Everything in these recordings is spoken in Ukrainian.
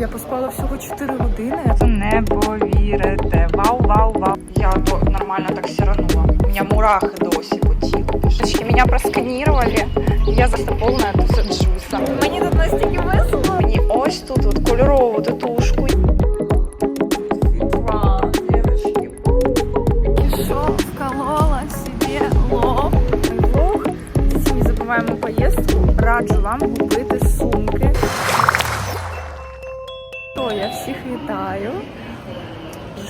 Я поспала всього 4 години. Не повірите. Вау, вау, вау. Я нормально так сиранула. У меня мурахи досі по тілу. Пішечки меня просканировали. Я заповнена тут джусом. Мені тут настільки весело. Мені ось тут от кольорову татушку. Поїздку. Раджу вам купити всіх вітаю.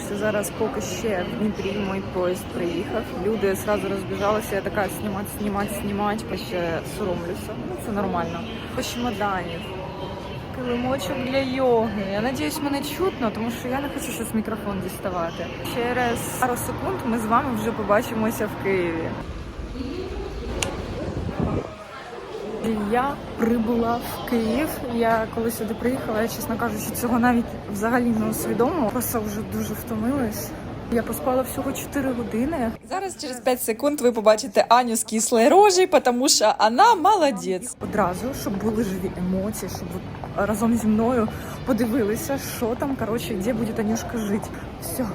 Що Зараз поки ще в Дніпрі мій поїзд приїхав. Люди одразу розбіжалися, я така знімати, знімати, знімати, ще соромлюся. Ну це нормально. По чемоданів. Килимочок для йоги. Я надіюсь, мене чутно, тому що я не хочу щось мікрофон діставати. Через пару секунд ми з вами вже побачимося в Києві. Я прибула в Київ. Я коли сюди приїхала, я чесно кажучи, цього навіть взагалі не усвідомила. Просто вже дуже втомилась. Я поспала всього 4 години. Зараз через 5 секунд ви побачите Аню з кислою рожею, тому що вона молодець. Одразу, щоб були живі емоції, щоб разом зі мною подивилися, що там, коротше, де буде Анюшка жити. Все,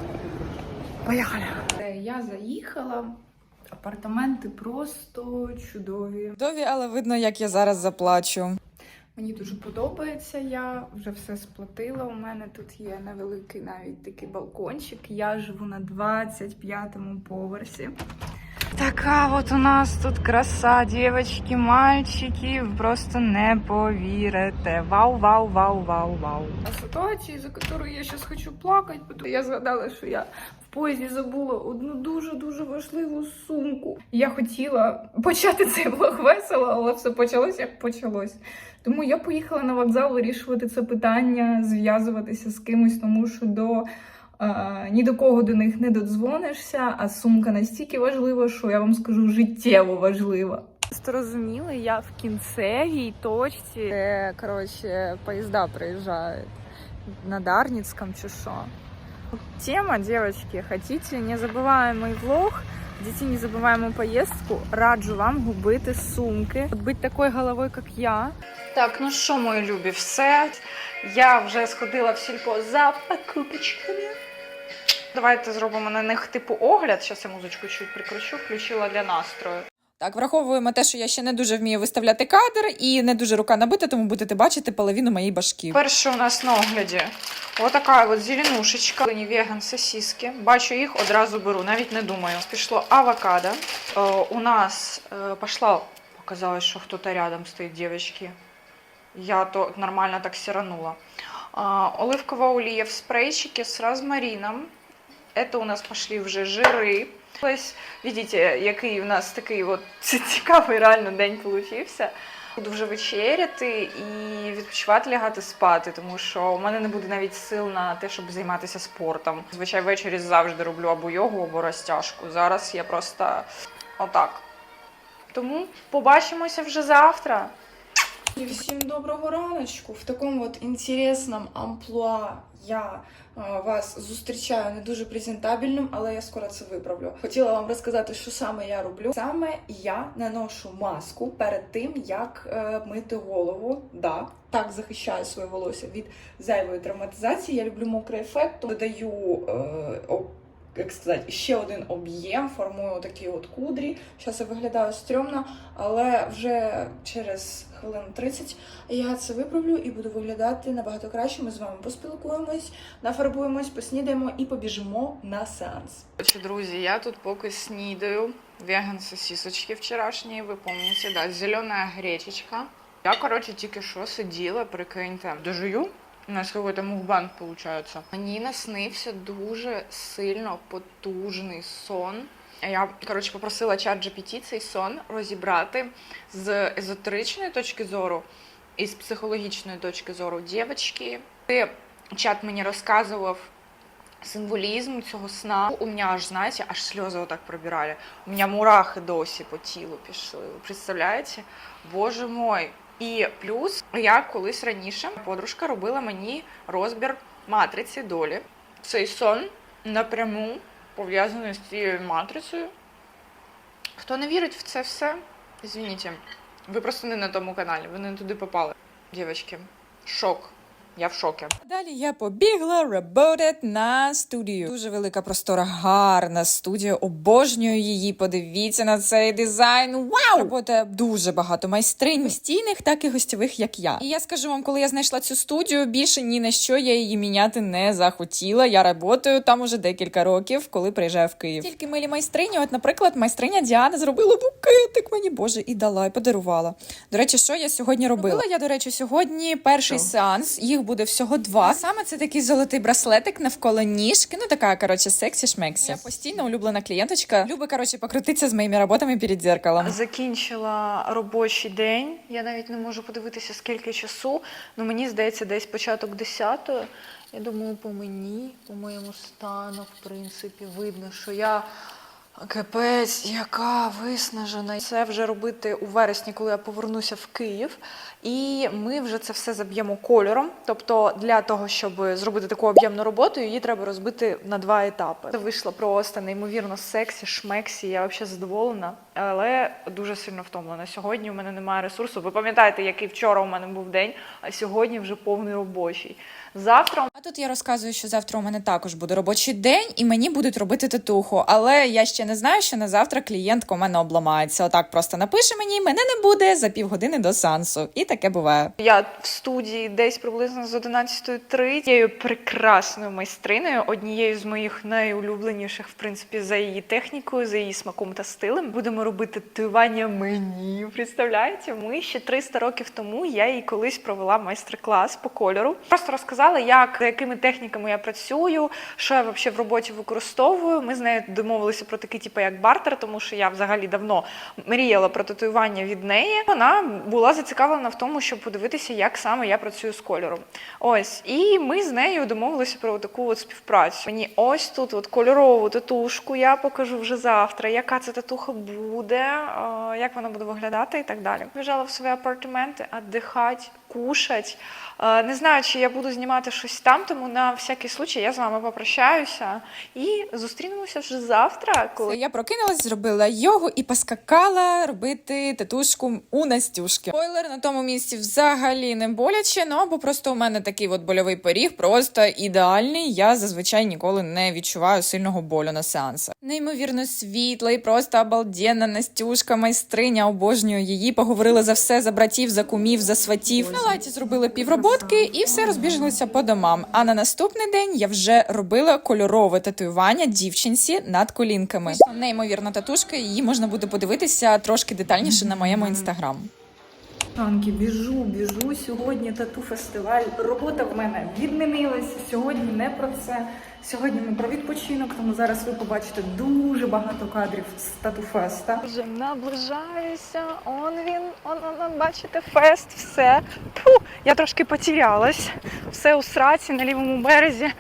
поїхали. Я заїхала. Апартаменти просто чудові. Дові, але видно, як я зараз заплачу. Мені дуже подобається. Я вже все сплатила. У мене тут є невеликий навіть такий балкончик. Я живу на 25-му поверсі. Така от у нас тут краса, дівчатки, мальчики. Просто не повірите. Вау, вау, вау, вау, вау. А ситуації, за яку я зараз хочу плакати, тому я згадала, що я в поїзді забула одну дуже дуже важливу сумку. Я хотіла почати цей влог весело, але все почалось як почалось. Тому я поїхала на вокзал вирішувати це питання, зв'язуватися з кимось, тому що до ні до кого до них не додзвонишся, а сумка настільки важлива, що я вам скажу життєво важлива. Просто розуміли, я в кінцевій точці, де коротше поїзда приїжджають на Дарницьком чи що. Тема, девочки, хотите незабываемый влог, хотите незабываемую поездку, раджу вам губити сумки. От бути такою головою, як я. Так, ну що, мої любі, все. Я вже сходила в сільпо за покупочками. Давайте зробимо на них типу огляд. Зараз я музичку чуть прикручу, включила для настрою. Так, враховуємо те, що я ще не дуже вмію виставляти кадр і не дуже рука набита, тому будете бачити половину моєї башки. Перше у нас на огляді отака от зеленушечка. Веган сосиски. Бачу їх, одразу беру, навіть не думаю. Пішло авокадо. Е, у нас е, пошла, показалось, що хтось рядом стоїть, дівчатки. Я то нормально так сиранула. А, оливкова олія в спрейчике с розмарином. Это у нас пошли вже жири. Ось, видите, який у нас такий от цікавий реально день получився. Буду вже вечеряти і відпочивати лягати спати, тому що у мене не буде навіть сил на те, щоб займатися спортом. Звичайно, ввечері завжди роблю або йогу, або розтяжку. Зараз я просто отак. Тому побачимося вже завтра. І всім доброго раночку. В такому от інтересному амплуа я вас зустрічаю не дуже презентабельним, але я скоро це виправлю. Хотіла вам розказати, що саме я роблю. Саме я наношу маску перед тим, як е, мити голову. Да, так захищаю своє волосся від зайвої травматизації. Я люблю мокрий ефект, додаю. Е, як сказати, ще один об'єм, формую такі от кудрі. Зараз я виглядаю стрьомно, але вже через хвилин 30 я це виправлю і буду виглядати набагато краще. Ми з вами поспілкуємось, нафарбуємось, поснідаємо і побіжимо на сеанс. Друзі, я тут поки снідаю. Веган сосисочки вчорашні, ви пам'ятаєте, да, зелена гречечка. Я, короче, тільки що сиділа, прикиньте, дожую. У нас какой-то мукбанг получается. Мені наснився дуже сильно потужний сон. Я, коротше, попросила чат GPT цей сон розібрати з езотеричної точки зору і з психологічної точки зору. Дівчатки, чат мені розказував символізм цього сна. У мене аж, знаєте, аж сльози отак пробирали. У мене мурахи досі по тілу пішли. Ви представляєте? Боже мой. І плюс я колись раніше подружка робила мені розбір матриці долі. Цей сон напряму пов'язаний з цією матрицею. Хто не вірить в це все, звініть, ви просто не на тому каналі, ви не туди попали. Дівчатки, шок. Я в шокі. Далі я побігла работать на студію. Дуже велика простора, гарна студія. Обожнюю її. Подивіться на цей дизайн. Вау! Робота дуже багато майстринь, постійних, так і гостєвих, як я. І я скажу вам, коли я знайшла цю студію, більше ні на що я її міняти не захотіла. Я работаю там уже декілька років, коли приїжджаю в Київ. Тільки милі майстрині. От, наприклад, майстриня Діана зробила букетик мені, боже, і дала, і подарувала. До речі, що я сьогодні робила? Робила я, до речі, сьогодні перший сеанс. Їх буде всього два. А саме це такий золотий браслетик навколо ніжки. Ну така коротше, сексі шмексі. Я постійно улюблена клієнточка. Любить коротше покрутитися з моїми роботами перед дзеркалом. Закінчила робочий день. Я навіть не можу подивитися, скільки часу. Ну мені здається, десь початок 10-ї. Я думаю, по мені, по моєму стану, в принципі, видно, що я капець, яка виснажена. Це вже робити у вересні, коли я повернуся в Київ. І ми вже це все заб'ємо кольором. Тобто, для того, щоб зробити таку об'ємну роботу, її треба розбити на два етапи. Це вийшло просто неймовірно сексі, шмексі. Я взагалі задоволена, але дуже сильно втомлена. Сьогодні у мене немає ресурсу. Ви пам'ятаєте, який вчора у мене був день, а сьогодні вже повний робочий. Завтра А тут я розказую, що завтра у мене також буде робочий день, і мені будуть робити татуху. Але я ще не знаю, що на завтра клієнтка у мене обламається. Отак просто напише мені, мене не буде за півгодини до сеансу. І таке буває. Я в студії десь приблизно з 11.30 цією прекрасною майстриною, однією з моїх найулюбленіших, в принципі, за її технікою, за її смаком та стилем. Будемо робити татуювання мені. Представляєте? Ми ще 300 років тому я їй колись провела майстер-клас по кольору. Просто розказала, як за якими техніками я працюю, що я взагалі в роботі використовую. Ми з нею домовилися про такий, типу, як бартер, тому що я взагалі давно мріяла про татуювання від неї. Вона була зацікавлена в тому, щоб подивитися, як саме я працюю з кольором. Ось, і ми з нею домовилися про таку от співпрацю. Мені ось тут от кольорову татушку я покажу вже завтра, яка це татуха буде, е, як вона буде виглядати і так далі. Біжала в свої апартаменти, віддихати, кушать. Е, Не знаю, чи я буду знімати щось там, тому на всякий случай я з вами попрощаюся і зустрінемося вже завтра, коли я прокинулась, зробила йогу і поскакала робити татушку у Настюшки. Спойлер на тому місці взагалі не боляче, ну або просто у мене такий от больовий поріг, просто ідеальний. Я зазвичай ніколи не відчуваю сильного болю на сеансах. Неймовірно світла і просто обалденна Настюшка, майстриня, обожнюю її. Поговорили за все, за братів, за кумів, за сватів. На лайті зробили півроботки і все розбіжилося по домам. А на наступний день я вже робила кольорове татуювання дівчинці над колінками. Неймовірна татушка, її можна буде подивитися трошки детальніше на моєму інстаграм. Танки, біжу, біжу. Сьогодні тату фестиваль. Робота в мене відмінилась. Сьогодні не про це. Сьогодні ми про відпочинок, тому зараз ви побачите дуже багато кадрів з тату-феста. Вже наближаюся. Он він, он, он, он, бачите, фест, все. Фу, я трошки потерялась. Все у сраці на лівому березі.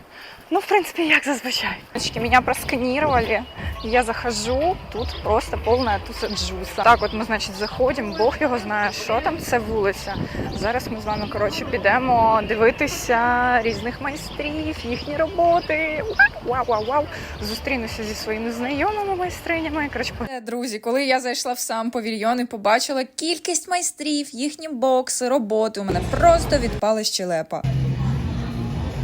Ну, в принципі, як зазвичай. Меня просканировали. Я захожу, тут просто повна туса джуса. Так, от ми, значить, заходимо, Бог його знає, що там це вулиця. Зараз ми з вами, коротше, підемо дивитися різних майстрів, їхні роботи. Вау, вау, вау. Зустрінуся зі своїми знайомими майстринями. Коротше, Е, Друзі, коли я зайшла в сам павільйон і побачила кількість майстрів, їхні бокси, роботи, у мене просто відпала щелепа.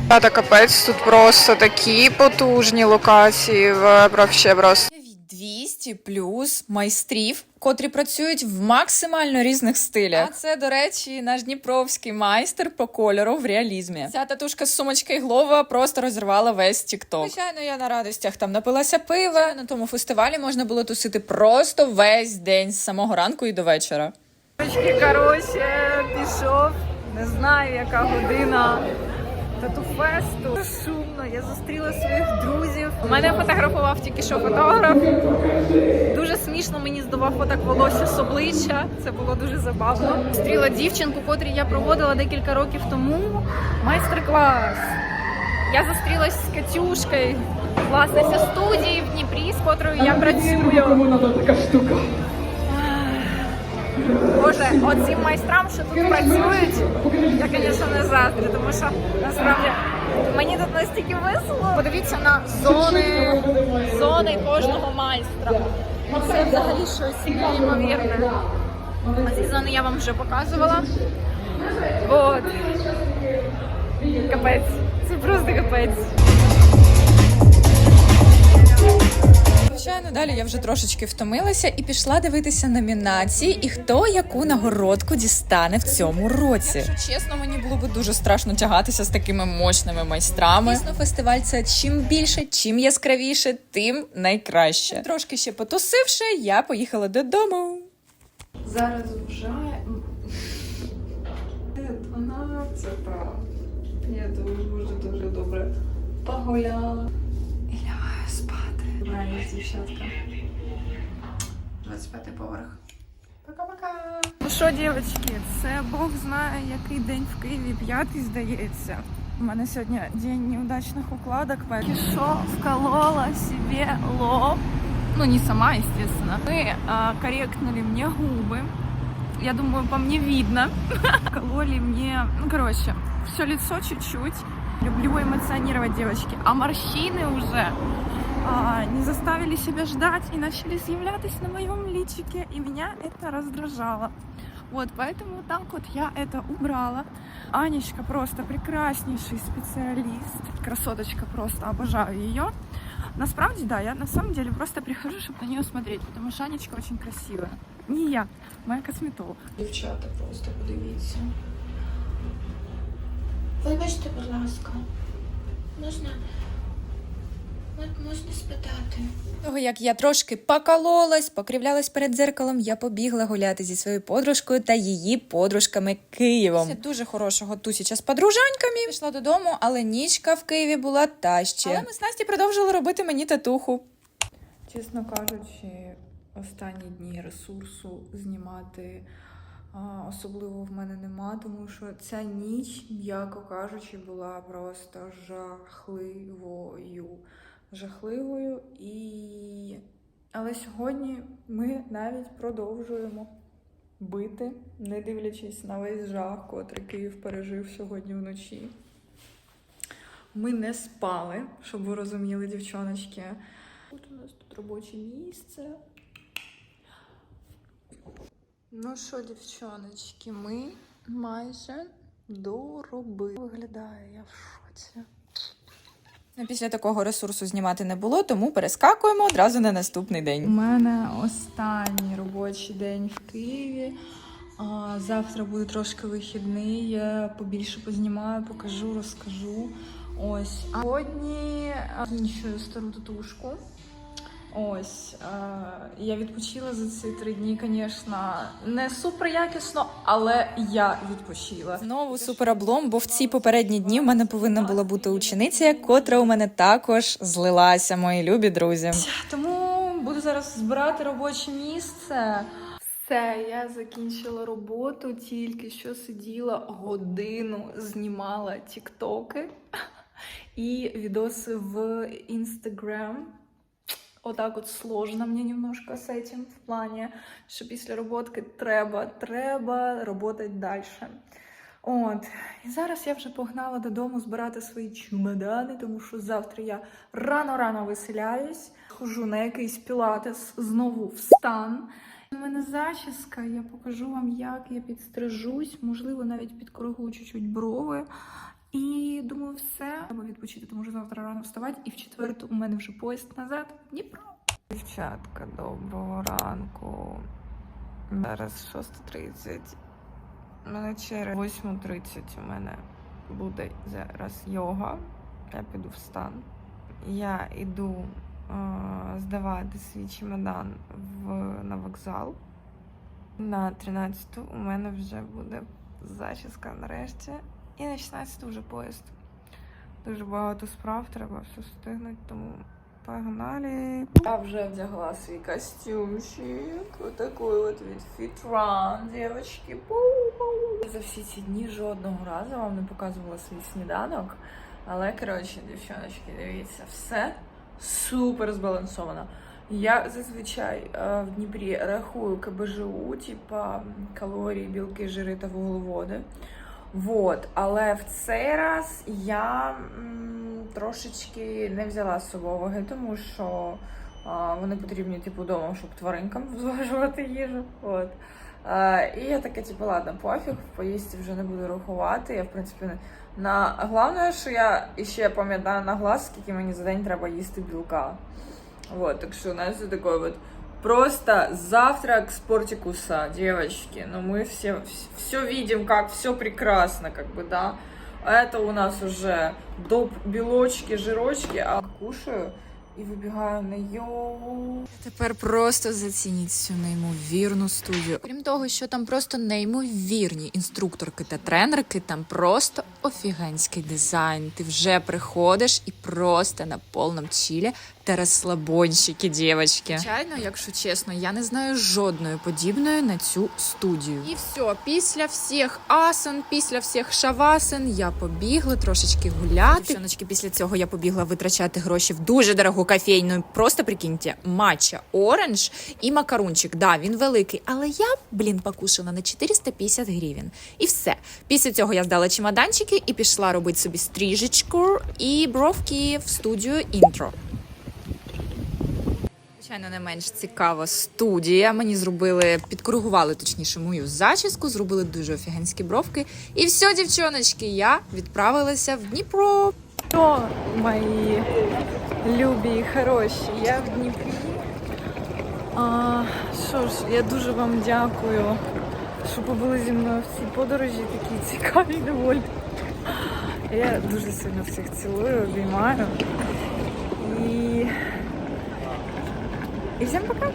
Та капець, тут просто такі потужні локації. Вообще просто. Від 200 плюс майстрів, котрі працюють в максимально різних стилях. А це, до речі, наш дніпровський майстер по кольору в реалізмі. Ця татушка з сумочки Глова просто розірвала весь тікток. Звичайно, я на радостях там напилася пива. На тому фестивалі можна було тусити просто весь день з самого ранку і до вечора. Коротше, пішов. Не знаю, яка година. Тату-фесту. Шумно, я зустріла своїх друзів. Мене фотографував тільки що фотограф. Дуже смішно мені здавав фоток волосся з обличчя. Це було дуже забавно. Зустріла дівчинку, котрій я проводила декілька років тому. Майстер-клас. Я зустрілась з Катюшкою, власниця студії в Дніпрі, з котрою я працюю. Боже, оцим майстрам, що тут працюють, я, звісно, не заздрю, тому що насправді мені тут настільки весело. Подивіться на зони, зони кожного майстра. Це взагалі щось неймовірне. Ці зони я вам вже показувала. От. Капець. Це просто капець. Звичайно, далі я вже трошечки втомилася і пішла дивитися номінації і хто яку нагородку дістане в цьому році. Якщо чесно, мені було б дуже страшно тягатися з такими мощними майстрами. Дійсно, фестиваль це чим більше, чим яскравіше, тим найкраще. Трошки ще потусивши, я поїхала додому. Зараз вже 12. Я дуже дуже добре погуляла. І лягаю спати. Добраніч, дівчатка. 25 поверх. Пока-пока. Ну що, дівчатки, це Бог знає, який день в Києві, п'ятий, здається. У мене сьогодні день неудачних укладок, поэтому що вколола себе лоб. Ну, не сама, естественно. Мы а, корректнули мне губы. Я думаю, по мне видно. Кололи мне, ну, короче, все лицо чуть-чуть. Люблю эмоционировать, девочки. А морщины уже а, не заставили себя ждать и начали съявлятись на моем личике, и меня это раздражало. Вот, поэтому вот так вот я это убрала. Анечка просто прекраснейший специалист. Красоточка просто, обожаю ее. Насправді, да, я на самом деле просто прихожу, чтобы на нее смотреть, потому что Анечка очень красивая. Не я, моя косметолог. Дівчата, просто подивіться. Вибачте, будь ласка, можна, можна спитати. Того як я трошки покололась, покривлялась перед дзеркалом, я побігла гуляти зі своєю подружкою та її подружками Києвом. Після дуже хорошого тусіча з подружаньками пішла додому, але нічка в Києві була та ще. Але ми з Насті продовжили робити мені татуху. Чесно кажучи, останні дні ресурсу знімати особливо в мене нема, тому що ця ніч, м'яко кажучи, була просто жахливою. Жахливою і. Але сьогодні ми навіть продовжуємо бити, не дивлячись на весь жах, котрий Київ пережив сьогодні вночі. Ми не спали, щоб ви розуміли, дівчоночки. Тут у нас тут робоче місце. Ну що, дівчоночки, ми майже доробили. Виглядає я в шоці. Після такого ресурсу знімати не було, тому перескакуємо одразу на наступний день. У мене останній робочий день в Києві. Завтра буде трошки вихідний. Я побільше познімаю, покажу, розкажу. Ось. А сьогодні закінчую стару татушку. Ось. А, я відпочила за ці три дні, звісно, не супер якісно, але я відпочила. Знову супер облом, бо в ці попередні дні в мене повинна була бути учениця, котра у мене також злилася, мої любі друзі. Тому буду зараз збирати робоче місце. Все, я закінчила роботу, тільки що сиділа годину, знімала тіктоки і відоси в Отак от сложно мені немножко з этим в плані, що після роботки треба, треба роботати далі. От, і зараз я вже погнала додому збирати свої чемодани, тому що завтра я рано-рано виселяюсь, хожу на якийсь пілатес знову в стан. У мене зачіска, я покажу вам, як я підстрижусь, можливо, навіть підкоригую чуть-чуть брови. І думаю, все. Треба відпочити, тому що завтра рано вставати. І в четверту у мене вже поїзд назад Дніпро. Дівчатка, доброго ранку. Зараз 6.30. У мене через 8.30 у мене буде зараз йога. Я піду в стан. Я йду е, здавати свій чемодан в, на вокзал. На 13 у мене вже буде зачіска нарешті. І на 16 вже поїзд. Дуже багато справ, треба все встигнути, тому погнали. Я вже вдягла свій костюмчик. Отакий от від Fitran, дівчатки. За всі ці дні жодного разу вам не показувала свій сніданок. Але, коротше, дівчоночки, дивіться, все супер збалансовано. Я зазвичай е, в Дніпрі рахую КБЖУ, типа калорії, білки, жири та вуглеводи. Вот, але в цей раз я м, трошечки не взяла з собою ваги, тому що а, вони потрібні типу вдома, щоб тваринкам зважувати їжу. От. А, і я така, типу, ладно, пофіг, в поїздці вже не буду рахувати. Я, в принципі, не, На головне, що я ще пам'ятаю на глаз, скільки мені за день треба їсти білка. Вот, так нас вот такой вот просто завтрак спортикуса, девочки. Но мы все, все видим, как все прекрасно, как бы, да. А это у нас уже доп белочки, жирочки, а кушаю і вибігаю на йогу. Тепер просто зацініть цю неймовірну студію. Крім того, що там просто неймовірні інструкторки та тренерки, там просто офігенський дизайн. Ти вже приходиш і просто на повному чілі та розслабончики, дівчатки. Звичайно, якщо чесно, я не знаю жодної подібної на цю студію. І все, після всіх асан, після всіх шавасин я побігла трошечки гуляти. Дівчоночки, після цього я побігла витрачати гроші в дуже дорогу кофейну. Просто прикиньте, матча оранж і макарунчик. Да, він великий, але я, блін, покушала на 450 гривень. І все. Після цього я здала чемоданчики і пішла робити собі стрижечку і бровки в студію інтро. Звичайно, не менш цікава студія. Мені зробили, підкоригували точніше мою зачіску, зробили дуже офігенські бровки. І все, дівчоночки, я відправилася в Дніпро. Що, мої любі і хороші, я в Дніпрі. А, що ж, я дуже вам дякую, що побули зі мною в цій подорожі, такі цікаві доволі. Я дуже сильно всіх цілую, обіймаю. І, і всім пока!